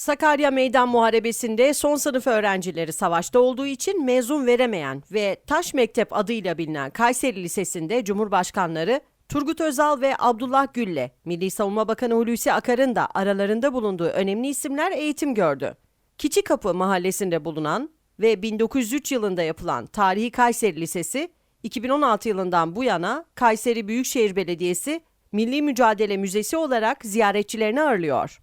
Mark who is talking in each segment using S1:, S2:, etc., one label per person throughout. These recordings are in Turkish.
S1: Sakarya Meydan Muharebesi'nde son sınıf öğrencileri savaşta olduğu için mezun veremeyen ve Taş Mektep adıyla bilinen Kayseri Lisesi'nde Cumhurbaşkanları Turgut Özal ve Abdullah Gül'le Milli Savunma Bakanı Hulusi Akar'ın da aralarında bulunduğu önemli isimler eğitim gördü. Kiçikapı mahallesinde bulunan ve 1903 yılında yapılan Tarihi Kayseri Lisesi, 2016 yılından bu yana Kayseri Büyükşehir Belediyesi Milli Mücadele Müzesi olarak ziyaretçilerini ağırlıyor.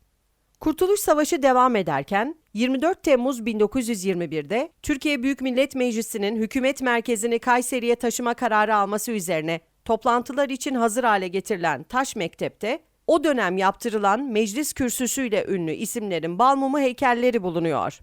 S1: Kurtuluş Savaşı devam ederken 24 Temmuz 1921'de Türkiye Büyük Millet Meclisi'nin hükümet merkezini Kayseri'ye taşıma kararı alması üzerine toplantılar için hazır hale getirilen Taş Mektep'te o dönem yaptırılan meclis kürsüsüyle ünlü isimlerin balmumu heykelleri bulunuyor.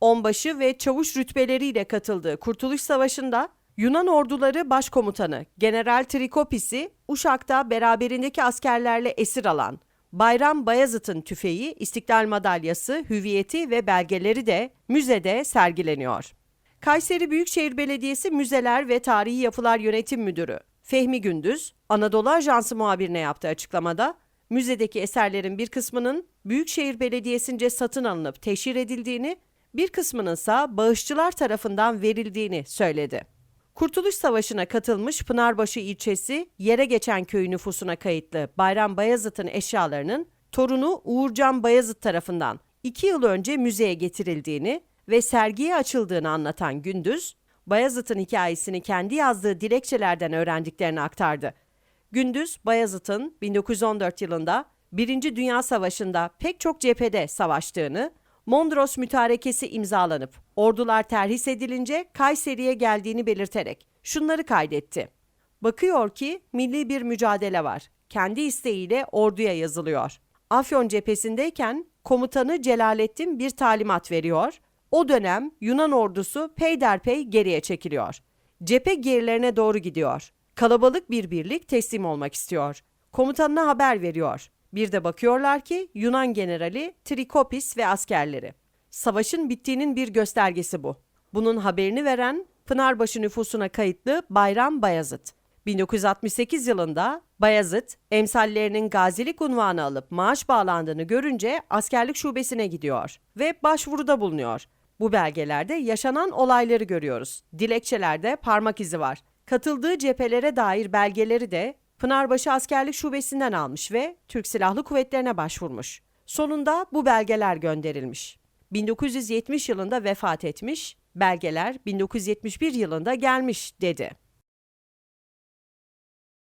S1: Onbaşı ve çavuş rütbeleriyle katıldığı Kurtuluş Savaşı'nda Yunan orduları başkomutanı General Trikopis'i Uşak'ta beraberindeki askerlerle esir alan Bayram Bayazıt'ın tüfeği, İstiklal Madalyası, hüviyeti ve belgeleri de müzede sergileniyor. Kayseri Büyükşehir Belediyesi Müzeler ve Tarihi Yapılar Yönetim Müdürü Fehmi Gündüz, Anadolu Ajansı muhabirine yaptığı açıklamada, müzedeki eserlerin bir kısmının Büyükşehir Belediyesi'nce satın alınıp teşhir edildiğini, bir kısmının ise bağışçılar tarafından verildiğini söyledi. Kurtuluş Savaşı'na katılmış Pınarbaşı ilçesi yere geçen köyü nüfusuna kayıtlı Bayram Bayazıt'ın eşyalarının torunu Uğurcan Bayazıt tarafından iki yıl önce müzeye getirildiğini ve sergiye açıldığını anlatan Gündüz, Bayazıt'ın hikayesini kendi yazdığı dilekçelerden öğrendiklerini aktardı. Gündüz, Bayazıt'ın 1914 yılında Birinci Dünya Savaşı'nda pek çok cephede savaştığını, Mondros Mütarekesi imzalanıp ordular terhis edilince Kayseri'ye geldiğini belirterek şunları kaydetti. Bakıyor ki milli bir mücadele var. Kendi isteğiyle orduya yazılıyor. Afyon cephesindeyken komutanı Celalettin bir talimat veriyor. O dönem Yunan ordusu peyderpey geriye çekiliyor. Cephe gerilerine doğru gidiyor. Kalabalık bir birlik teslim olmak istiyor. Komutanına haber veriyor. Bir de bakıyorlar ki Yunan generali Trikopis ve askerleri. Savaşın bittiğinin bir göstergesi bu. Bunun haberini veren Pınarbaşı nüfusuna kayıtlı Bayram Bayazıt. 1968 yılında Bayazıt, emsallerinin gazilik unvanı alıp maaş bağlandığını görünce askerlik şubesine gidiyor ve başvuruda bulunuyor. Bu belgelerde yaşanan olayları görüyoruz. Dilekçelerde parmak izi var. Katıldığı cephelere dair belgeleri de Pınarbaşı Askerlik Şubesi'nden almış ve Türk Silahlı Kuvvetlerine başvurmuş. Sonunda bu belgeler gönderilmiş. 1970 yılında vefat etmiş, belgeler 1971 yılında gelmiş dedi.